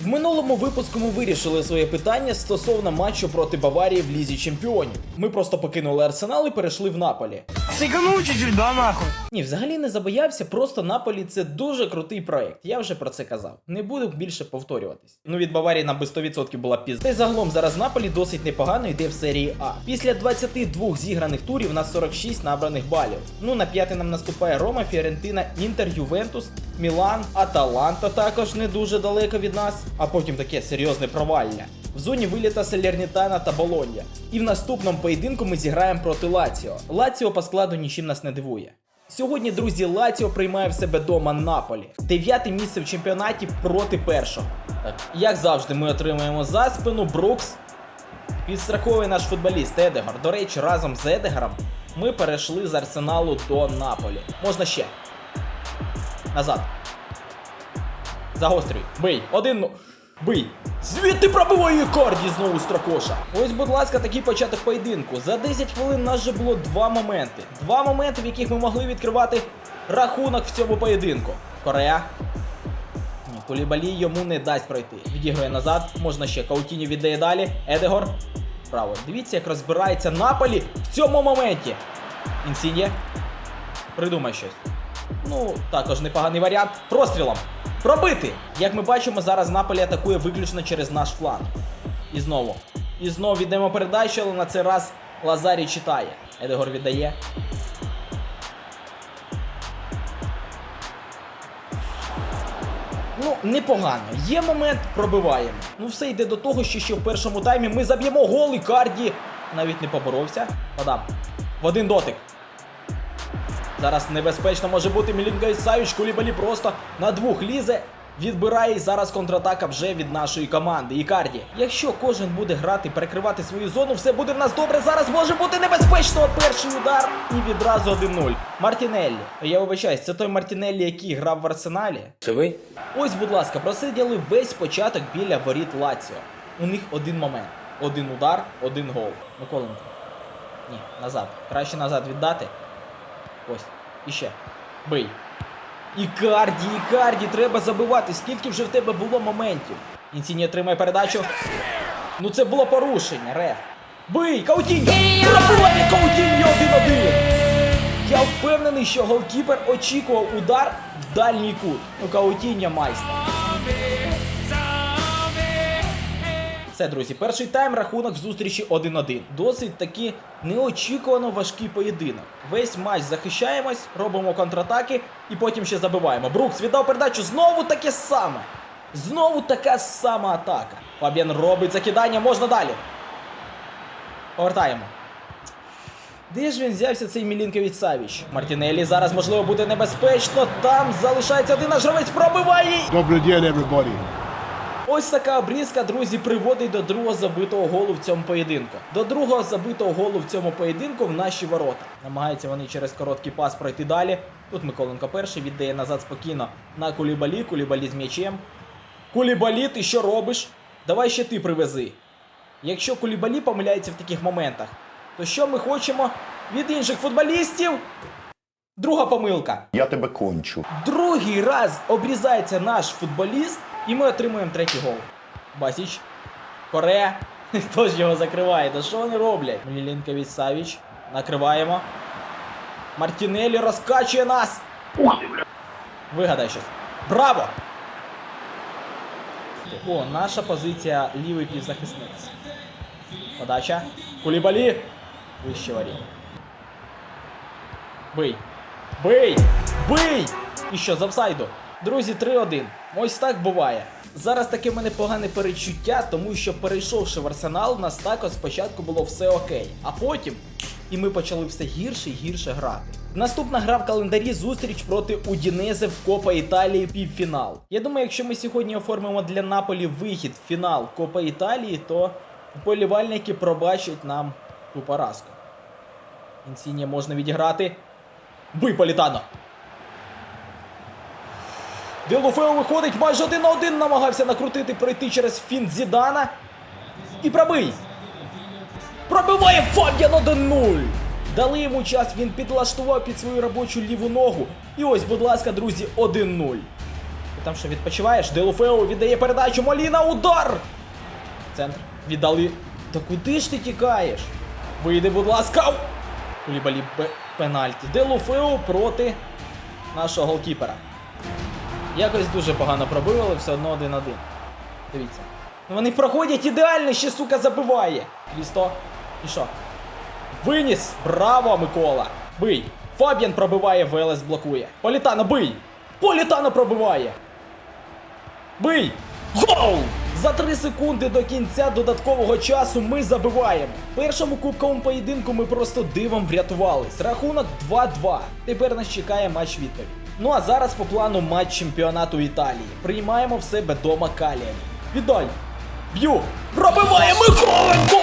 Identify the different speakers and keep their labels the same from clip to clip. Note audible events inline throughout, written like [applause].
Speaker 1: В минулому випуску ми вирішили своє питання стосовно матчу проти Баварії в Лізі Чемпіонів. Ми просто покинули арсенал і перейшли в Наполі.
Speaker 2: Сиганул чуть-чуть, да нахуй?
Speaker 1: Ні, взагалі не забоявся, просто Наполі це дуже крутий проект. Я вже про це казав. Не буду більше повторюватись. Ну від Баварії нам би 100% була пізда. Та й загалом зараз Наполі досить непогано йде в серії А. Після 22 зіграних турів у нас 46 набраних балів. Ну на п'яте нам наступає Рома, Фіорентина, Інтер, Ювентус, Мілан, Аталанта також не дуже далеко від нас. А потім таке серйозне провалля. В зоні виліта Салернітана та Болонья. І в наступному поєдинку ми зіграємо проти Лаціо. Лаціо по складу нічим нас не дивує. Сьогодні, друзі, Лаціо приймає в себе дома Наполі. Дев'яте місце в чемпіонаті проти першого. Так, як завжди, ми отримуємо за спину Брукс. Підстраховує наш футболіст Едегор. До речі, разом з Едегаром ми перейшли з арсеналу до Наполі. Можна ще. Назад. Загострюй. Бий. Один. Бий. Звідти пробиває Карді знову строкоша. Ось, будь ласка, такий початок поєдинку. За 10 хвилин нас вже було два моменти. Два моменти, в яких ми могли відкривати рахунок в цьому поєдинку. Корея. Ні, Кулібалі йому не дасть пройти. Відігрує назад. Можна ще Каутіню віддає далі. Едегор. Право. Дивіться, як розбирається Наполі в цьому моменті. Інсіньє. Придумай щось. Ну, також непоганий варіант. Прострілом. Пробити! Як ми бачимо, зараз Наполі атакує виключно через наш фланг. І знову. І знову віддаємо передачу, але на цей раз Лазарі читає. Едегор віддає. Ну, непогано. Є момент, пробиваємо. Ну, все йде до того, що ще в першому таймі ми заб'ємо гол і Карді навіть не поборовся. Подам. В один дотик. Зараз небезпечно може бути Мілінка Ісаїч, Кулібалі просто на двох лізе. Відбирає і зараз контратака вже від нашої команди. Ікарді. Якщо кожен буде грати, перекривати свою зону, все буде в нас добре. Зараз може бути небезпечно. Перший удар і відразу 1-0. Мартінеллі. Я вибачаюсь, це той Мартінеллі, який грав в арсеналі.
Speaker 3: Це ви?
Speaker 1: Ось, будь ласка, просиділи весь початок біля воріт Лаціо. У них один момент. Один удар, один гол. Миколенко. Ні, назад. Краще назад віддати. Ось. І ще. Бий. Ікарді, Ікарді, треба забивати. Скільки вже в тебе було моментів? Інсіні отримає передачу. Ну це було порушення, реф. Бий! Каутіньо! Пробиває Каутіньо 1-1! Я впевнений, що голкіпер очікував удар в дальній кут. Ну, Каутіньо майстер. Все, друзі, перший тайм рахунок в зустрічі 1-1. Досить таки неочікувано важкий поєдинок. Весь матч захищаємось, робимо контратаки і потім ще забиваємо. Брукс віддав передачу. Знову таке саме. Знову така сама атака. Фабіан робить закидання, можна далі. Повертаємо. Де ж він взявся цей Мілінкович Савіч? Мартінелі зараз можливо буде небезпечно. Там залишається один наш гравець, пробиває.
Speaker 4: Добрый день, everybody.
Speaker 1: Ось така обрізка, друзі, приводить до другого забитого голу в цьому поєдинку. До другого забитого голу в цьому поєдинку в наші ворота. Намагаються вони через короткий пас пройти далі. Тут Миколенко перший віддає назад спокійно на Кулібалі. Кулібалі з м'ячем. Кулібалі, ти що робиш? Давай ще ти привези. Якщо Кулібалі помиляється в таких моментах, то що ми хочемо від інших футболістів? Друга помилка.
Speaker 5: Я тебе кончу.
Speaker 1: Другий раз обрізається наш футболіст, і ми отримуємо третій гол. Басіч. Корея. [laughs] Хто ж його закриває? Та що вони роблять? Мілінкович Савіч. Накриваємо. Мартінелі розкачує нас. Вигадай щось. Браво! О, наша позиція лівий півзахисник. Подача. Кулібалі. Вище воріт. Бий. Бий! Бий! І що, з офсайду? Друзі, 3-1. Ось так буває. Зараз таке в мене погане перечуття, тому що перейшовши в арсенал, у нас також спочатку було все окей. А потім і ми почали все гірше і гірше грати. Наступна гра в календарі зустріч проти Удінезе в Копа Італії півфінал. Я думаю, якщо ми сьогодні оформимо для Наполі вихід в фінал Копа Італії, то вболівальники пробачать нам ту поразку. Інсіння можна відіграти. Бий Політано! Делуфео виходить майже один на один, намагався накрутити пройти через фінт Зідана. І пробий! Пробиває Фабіан 1-0! Дали йому час, він підлаштував під свою робочу ліву ногу. І ось, будь ласка, друзі, 1-0. Ти там що відпочиваєш? Делуфео віддає передачу. Моліна, удар! Центр. Віддали. Та куди ж ти тікаєш? Вийди, будь ласка. Кулібалі пенальті. Делуфео проти нашого голкіпера. Якось дуже погано пробили, але все одно один-один. Дивіться. Ну Вони проходять ідеально, ще сука забиває. Крісто. І що? Виніс! Браво, Микола! Бий! Фабіан пробиває, Велес блокує. Політано, бий! Політано пробиває! Бий! Гол! За 3 секунди до кінця додаткового часу ми забиваємо. Першому кубковому поєдинку ми просто дивом врятувались. Рахунок 2-2. Тепер нас чекає матч відповідь. Ну а зараз по плану матч чемпіонату Італії. Приймаємо в себе дома Каліарі. Віддай! Б'ю! Пробиває Миколенко!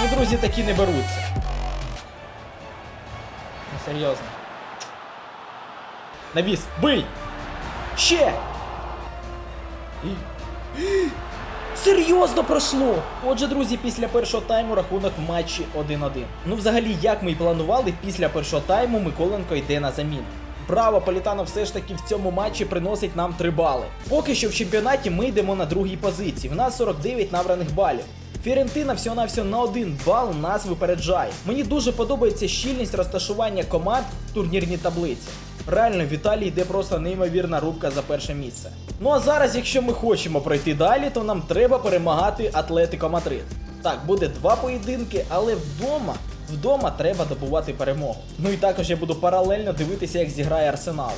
Speaker 1: Ну, друзі, такі не беруться. Ну, серйозно. Навіс, бий! Ще! І... Серйозно пройшло! Отже, друзі, після першого тайму рахунок в матчі 1-1. Ну, взагалі, як ми і планували, після першого тайму Миколенко йде на заміну. Браво, Політано все ж таки в цьому матчі приносить нам 3 бали. Поки що в чемпіонаті ми йдемо на другій позиції. В нас 49 набраних балів. Фірентина всього-навсього на один бал нас випереджає. Мені дуже подобається щільність розташування команд в турнірній таблиці. Реально, в Італії йде просто неймовірна рубка за перше місце. Ну а зараз, якщо ми хочемо пройти далі, то нам треба перемагати Атлетико Мадрид. Так, буде два поєдинки, але вдома, вдома треба добувати перемогу. Ну і також я буду паралельно дивитися, як зіграє Арсенал.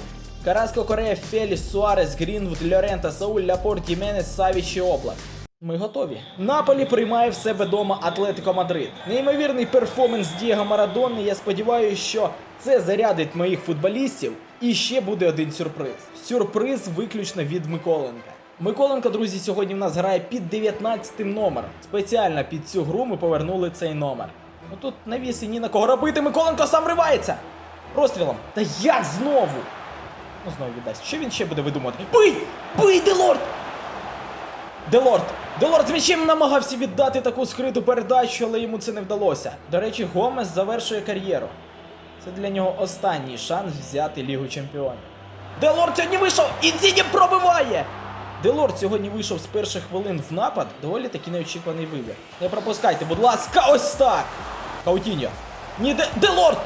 Speaker 1: Караско Корея, Феліс, Суарес, Грінвуд, Льорента, Сауль, Ляпорт, Єменес, Савіч і Облак. Ми готові. Наполі приймає в себе дома Атлетико Мадрид. Неймовірний перформанс Дієго Марадони. Я сподіваюся, що це зарядить моїх футболістів. І ще буде один сюрприз. Сюрприз виключно від Миколенка. Миколенко, друзі, сьогодні в нас грає під 19 номером. Спеціально під цю гру ми повернули цей номер. Ну тут навіс і ні на кого робити. Миколенко сам ривається. Розстрілом. Та як знову? Ну знову віддасть. Що він ще буде видумувати? Бий! Бий, Делорд! Делорд! Делорд з м'ячем намагався віддати таку скриту передачу, але йому це не вдалося. До речі, Гомес завершує кар'єру. Це для нього останній шанс взяти Лігу Чемпіонів. Делорд сьогодні вийшов! Інсіні пробиває! Делорд сьогодні вийшов з перших хвилин в напад. Доволі таки неочікуваний вибір. Не пропускайте, будь ласка, ось так! Каутіньо. Ні, де Делорд!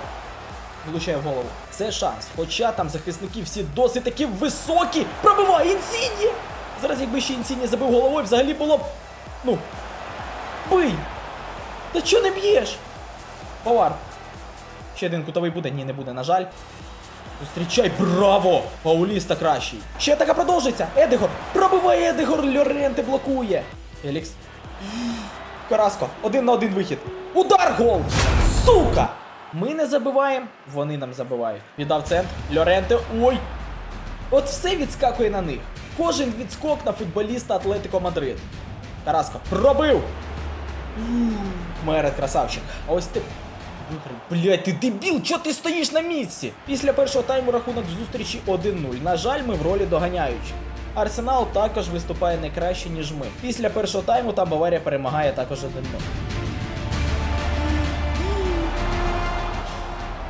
Speaker 1: Влучає в голову. Це шанс. Хоча там захисники всі досить такі високі. Пробиває Інсіні! Зараз, якби ще Інсіні забив головою, взагалі було б. Ну. Бий! Та чого не б'єш? Повар. Ще один кутовий буде. Ні, не буде, на жаль. Зустрічай, браво! Пауліста кращий. Ще атака продовжиться. Едегор. Пробиває Едегор, Льоренте блокує. Елікс. Караско, один на один вихід. Удар гол! Сука! Ми не забиваємо, вони нам забивають. Віддав центр. Льоренте. Ой! От все відскакує на них. Кожен відскок на футболіста Атлетико Мадрид. Караско. Пробив! Мерет красавчик. А ось ти. Блять, ти дебіл, чого ти стоїш на місці? Після першого тайму рахунок зустрічі 1-0. На жаль, ми в ролі доганяючих. Арсенал також виступає не краще, ніж ми. Після першого тайму там Баварія перемагає також 1-0.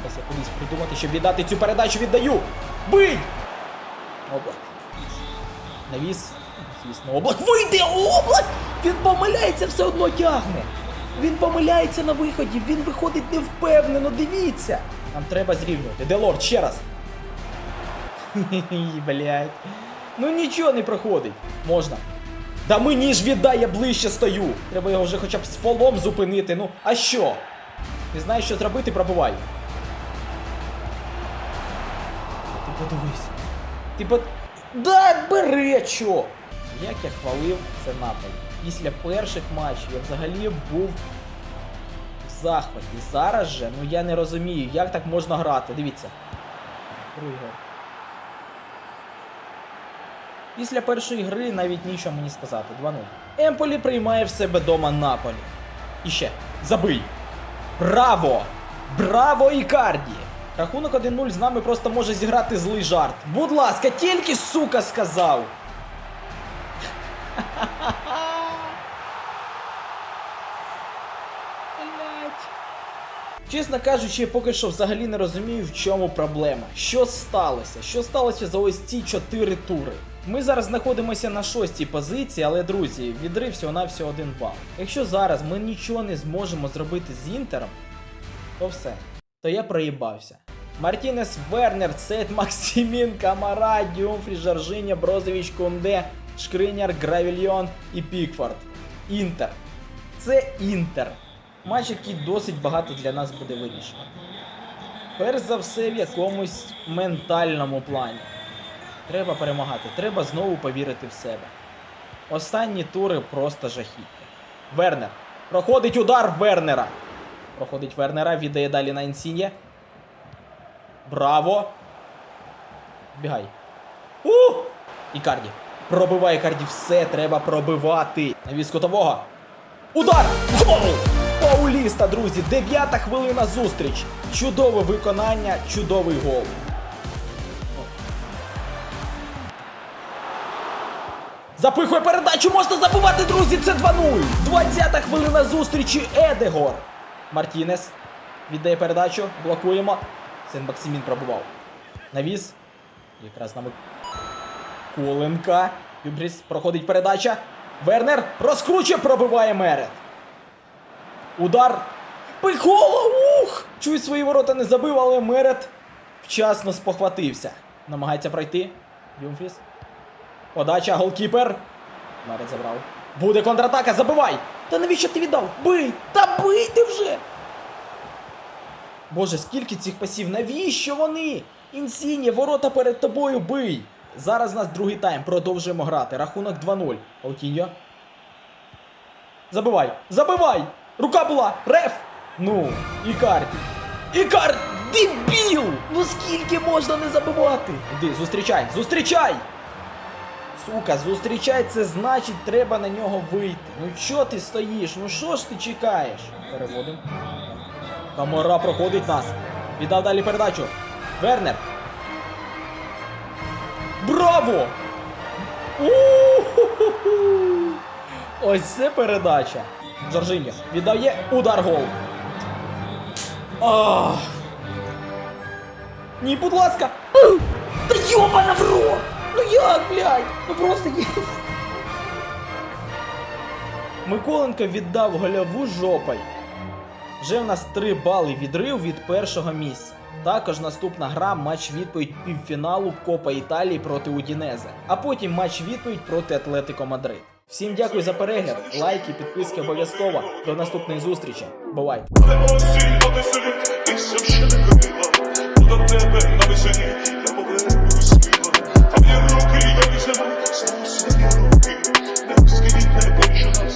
Speaker 1: Ось я кудись придумати, щоб віддати цю передачу віддаю. Бий! Облак. Навіс. Звісно, облак. Вийди! Облак! Він помиляється, все одно тягне. Він помиляється на виході, він виходить невпевнено, дивіться. Нам треба зрівнювати. Делорд, ще раз. [laughs] Блядь. Ну нічого не проходить. Можна. Да мені ж віддай, я ближче стою. Треба його вже хоча б з фолом зупинити. Ну, а що? Не знаєш, що зробити, пробувай. Ти подивись. Ти под... Да, бере чо! Як я хвалив це Наполі. Після перших матчів я взагалі був в захваті. Зараз же, ну я не розумію, як так можна грати. Дивіться. Другий гол. Після першої гри навіть нічого мені сказати. 2-0. Емполі приймає в себе дома Наполі. І ще. Забий! Браво! Браво Ікарді! Рахунок 1-0 з нами просто може зіграти злий жарт. Будь ласка, тільки сука сказав. [laughs] Чесно кажучи, я поки що взагалі не розумію, в чому проблема. Що сталося? Що сталося за ось ці чотири тури? Ми зараз знаходимося на шостій позиції, але друзі, відрив всього на всього один бал. Якщо зараз ми нічого не зможемо зробити з Інтером, то все. То я проїбався. Мартінес Вернер, Сет Максимін, Камара, Дюмфрі, Жоржиня, Брозович, Кунде, Шкриняр, Гравільйон і Пікфорд. Інтер. Це Інтер. Матч, який досить багато для нас буде вирішувати. Перш за все в якомусь ментальному плані. Треба перемагати, треба знову повірити в себе. Останні тури просто жахіття. Вернер. Проходить удар Вернера. Проходить Вернера, віддає далі на Інсіньє. Браво! Бігай. У! Ікарді. Пробиває Ікарді. Все треба пробивати. Навіс кутового. Удар! Гол! Пауліста, друзі, дев'ята хвилина зустріч. Чудове виконання, чудовий гол. Запихує передачу, можна забивати, друзі, це 2-0. 20-та хвилина зустрічі Едегор. Мартінес віддає передачу, блокуємо. Сен Максимін пробував. Навіс. Якраз на Куленка. Юбріс проходить передача. Вернер розкручує, пробиває Мерет. Удар. Пихола! Ух! Чуй свої ворота не забив, але Мерет вчасно спохватився. Намагається пройти. Юмфріс. Подача, голкіпер. Мерет забрав. Буде контратака, забивай! Та навіщо ти віддав? Бий! Та бий ти вже! Боже, скільки цих пасів? Навіщо вони? Інсіні, ворота перед тобою бий! Зараз у нас другий тайм. Продовжуємо грати. Рахунок 2-0. Аутіньо. Забивай! Забивай! Рука була! Реф! Ну, Ікарді. Ікар! Дебіл! Ну скільки можна не забивати? Іди, зустрічай! Зустрічай! Сука, зустрічай, це значить треба на нього вийти. Ну чо ти стоїш? Ну що ж ти чекаєш? Переводимо. Камора проходить нас. Віддав далі передачу. Вернер. Браво! У-ху-ху-ху! Ось це передача. Жоржиньо віддає удар гол. Ах. Ні, будь ласка. Та йобана в рот! Ну як, блядь? Ну просто є. Миколенко віддав гольову жопой. Вже в нас 3 бали відрив від першого місця. Також наступна гра матч відповідь півфіналу Копа Італії проти Удінезе, а потім матч відповідь проти Атлетико Мадрид. Всім дякую за перегляд, лайки, підписки обов'язково. До наступної зустрічі.
Speaker 3: До тебе на